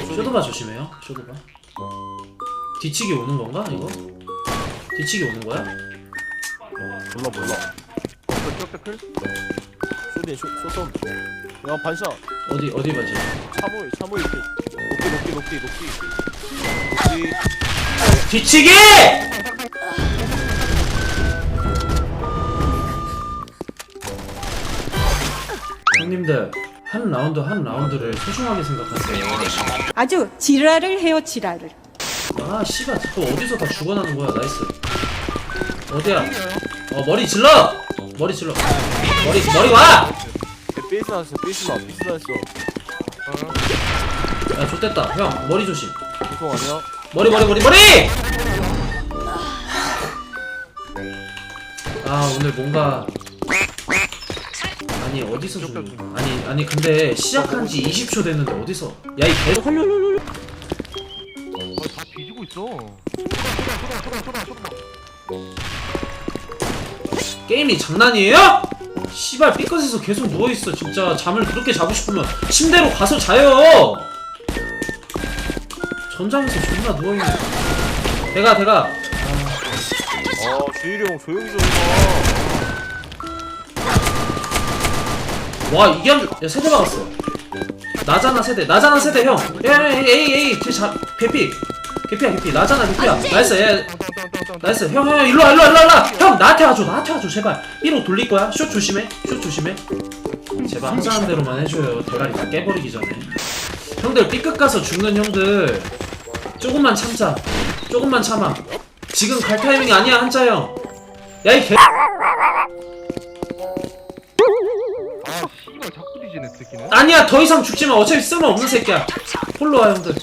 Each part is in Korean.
쇼도바 조심해요. 쇼도바. 뒤치기 오는 건가 이거? 뒤치기 오는 거야? 몰라 몰라 격격클 쇼딘 쇼 쇼돔 야 반샷 어디 어디 봐지? 참호이 참호이 높이 높이 높이 높이 뒤치기! 형님들 한 라운드 한 라운드를 소중하게 생각하세요. 아주 지랄을 해요 지랄을 아 씨발 자꾸 어디서 다 죽어나는 거야 나이스. 어디야? 어 머리 질러! 머리 질러. 머리 머리 와! 삐스 나왔어 삐스 나 삐스 나왔어 야 좋됐다 형 머리 조심. 보통 아니야? 머리 머리 머리 머리! 아 오늘 뭔가 아니 어디서 좀 아니 아니 근데 시작한 지 20초 됐는데 어디서? 야이 개다 뒤지고 있어. 게임이 장난이에요? 씨발 삐끗해서 계속 누워있어. 진짜 잠을 그렇게 자고 싶으면 침대로 가서 자요. 전장에서 존나 누워있네 대가 대가. 어 주일이 형 조용히 좀 해봐 와 이게 한 줄, 야 세대 박았어. 나잖아 세대 나잖아 세대 형. 야, 에이 에이 에이 쟤자 개피. 개피야 개피. 나잖아 개피야. 나이스 야 나이스. 형형 일로와 일로 와 일로 와 일로 와. 형 나한테 와줘 나한테 와줘 제발. 삐로 돌릴 거야. 슛 조심해 슛 조심해. 제발 하자는 대로만 해줘요. 대가리 다 깨버리기 전에. 형들 삐끗 가서 죽는 형들. 조금만 참자. 조금만 참아. 지금 갈 타이밍이 아니야 한자 형 야 이 개 뒤지네 새끼는. 아니야 더 이상 죽지 마. 어차피 쓸모없는 새끼야. 홀로와 형들.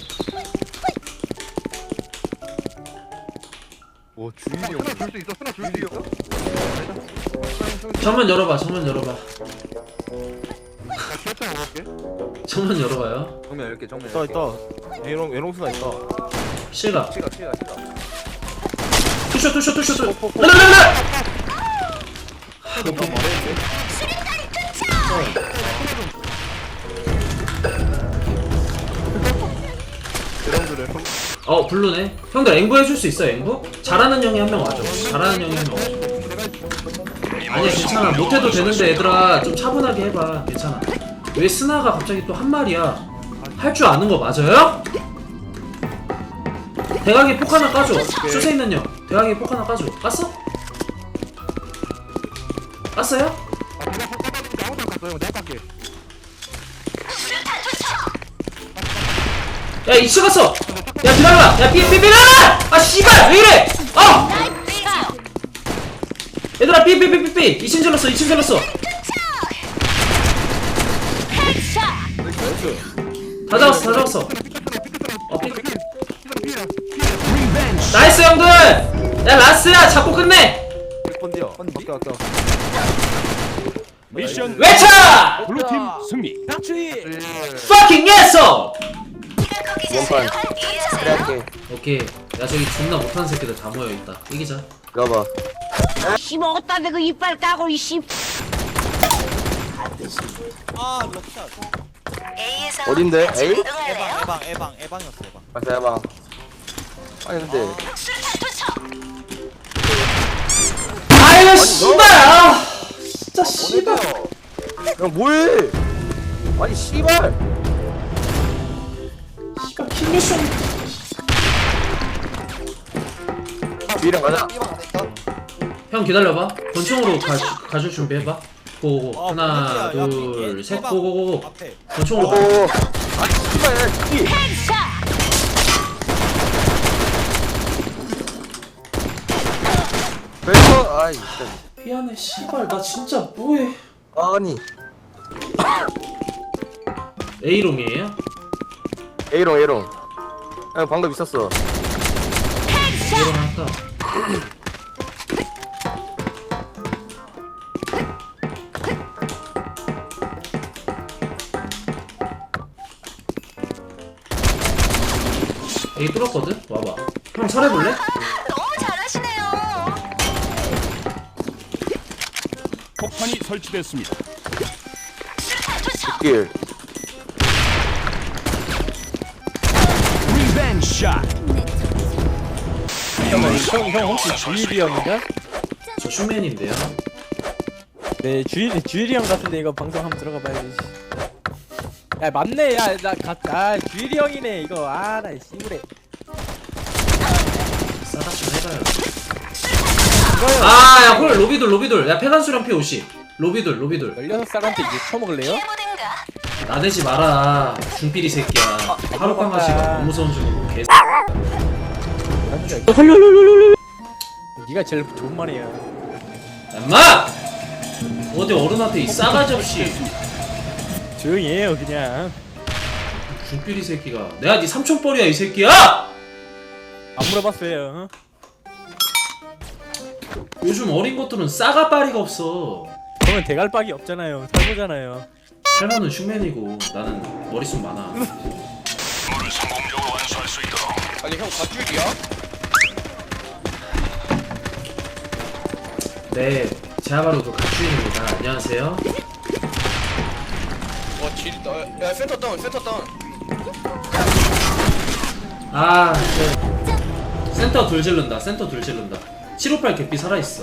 오 주일이 형 쓰나 줄수 있어 쓰나 줄수 있어. 정문 열어봐 정문 열어봐. 나 기어차 먹을게. 정문 열어봐요. 정면 10개 정면 있다 있다. 에롱 에롱스나 있다. 실각. 치가 치가 치가 투쇼 투쇼 투쇼 투. 랄랄랄라 너무 말했는데 어 블루네. 형들 앵부 해줄 수 있어 앵부? 잘하는 형이 한 명 와줘. 잘하는 형이 한 명 와줘. 아니야 괜찮아. 못해도 되는데 얘들아. 좀 차분하게 해봐. 괜찮아. 왜 스나가 갑자기 또 한 말이야? 할 줄 아는 거 맞아요? 대각에 폭 하나 까줘. 슛에 있는 형. 대각에 폭 하나 까줘. 깠어? 깠어요? 아 내가 헛가닥인데 아무도 안 갔어 형 내가 깎게 야 2층 갔어 야 기다려봐 야 삐삐삐라 아 씨발 왜 이래! 어 얘들아 삐삐삐삐삐 2층 질렀어 2층 질렀어. 다 잡았어 다 잡았어. 어, 삐... 나이스 형들! 야 라스야 잡고 끝내! 펀디야. 아까 아까 미션 외쳐! 블루팀 승리. fucking 원판 그래 할게 오케이. 야 저기 존나 못하는 새끼들 다 모여있다 이기자. 가봐. 씨 먹었다 내그 이빨 까고 이씨. 어딘데? 에이? 에방 에방 에방 에방이었어 에방. 맞아 해봐. 아니 근데. 아유 씨발! 아 진짜 씨발. 형 뭐해? 아니 씨발 미션. 뒤랑 가자. 형 기다려봐. 권총으로 가, 가줄 준비해봐. 고고고 어, 하나 깜짝이야. 야, 둘셋. 해봐. 고고고고. 앞에. 권총으로 가. 오. 아니 씨발 야뒤 벨터 아이 진짜. 미안해 씨발. 나 진짜 뭐해. 아니. A롱이에요? A롱 A롱 형 방금 있었어 할까? A 뚫었거든? 와봐 형 설해볼래? 너무 잘하시네요 폭탄이 설치됐습니다. 길 샷. 잠깐만 형, 형 혹시 주일이 형인가? 저 슈맨인데요. 네 주일 주일이 형 같은데 이거 방송 한번 들어가 봐야지. 야 맞네 야나아 주일이 형이네 이거 아나 씨부래 싸다 좀 해봐요. 아, 야, 홀, 로비돌, 로비돌. 야, 폐간수령 피 50. 로비돌, 로비돌. 16살한테 이제 처먹을래요? 나대지 마라. 중삐리 새끼야. 하룻밤 마시고 너무 무서운 줄 모르고 개. 네가 제일 좋은 말이야 엄마! 어디 어른한테 이 싸가지 없이 조용히 해요 그냥 중삐리 새끼가. 내가 네 삼촌뻘이야, 이 새끼야! 안 물어봤어요 어? 요즘 어린 것들은 싸가빠리가 없어. 형은 대갈박이 없잖아요 탈모잖아요 할머니는 슈맨이고 나는 머릿속 많아. 아니 형 가줄이야? 네, 제가 바로 그 갓주인입니다. 안녕하세요. 와 지리다 야 센터 다운 센터 다운 아, 네. 센터 둘 질른다. 센터 둘 질른다. 758 개피 살아있어.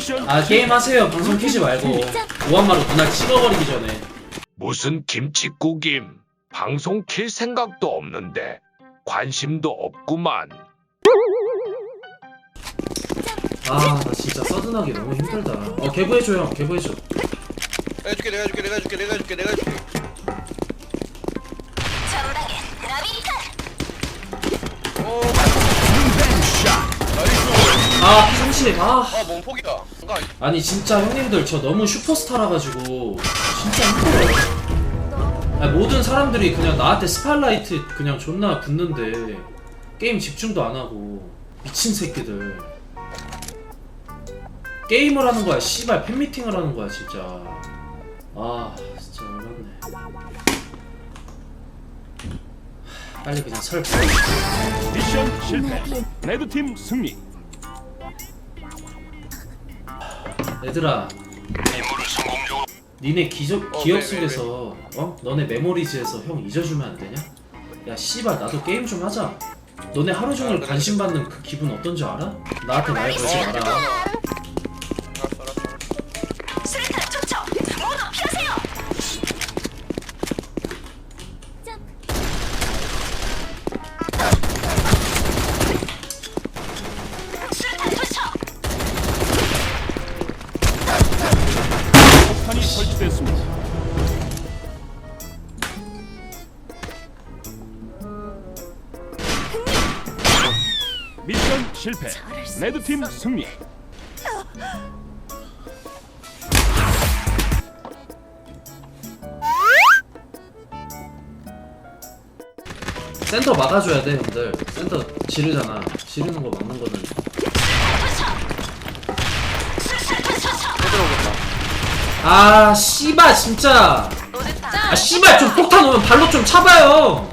미션 아, 게임 하세요. 방송 키지 말고. 오한마로 그날 찍어버리기 전에. 무슨 김치국임 방송 킬 생각도 없는데 관심도 없구만 아, 나 진짜 서든하기 너무 힘들다. 어, 개부해줘, 형. 개부해줘. 내가 해줄게 내가 해줄게 내가 해줄게 내가 해줄게 내가 해줄게 오 아, P30. 아. 아, 몸폭이다. 뭔가 아니, 진짜 형님들 저 너무 슈퍼스타라가지고. 진짜 힘들어요. 아니, 모든 사람들이 그냥 나한테 스팔라이트 그냥 존나 붙는데. 게임 집중도 안 하고. 미친 새끼들. 게임을 하는 거야, 씨발 팬미팅을 하는 거야, 진짜. 아, 진짜 열받네. 빨리 그냥 설. 미션 실패. 레드팀 승리. 얘들아 니네 기적, 어, 기억 속에서 어? 너네 메모리즈에서 형 잊어주면 안 되냐? 야 씨발 나도 게임 좀 하자 너네 하루 종일 아. 관심 받는 그 기분 어떤지 알아? 나한테 말 걸지 어, 마라 실패. 레드팀 승리. 센터 막아줘야 돼 형들. 센터 지르잖아. 지르는 거 막는 거는. 아 씨발 진짜. 아 씨발 좀 폭탄 오면 발로 좀 차봐요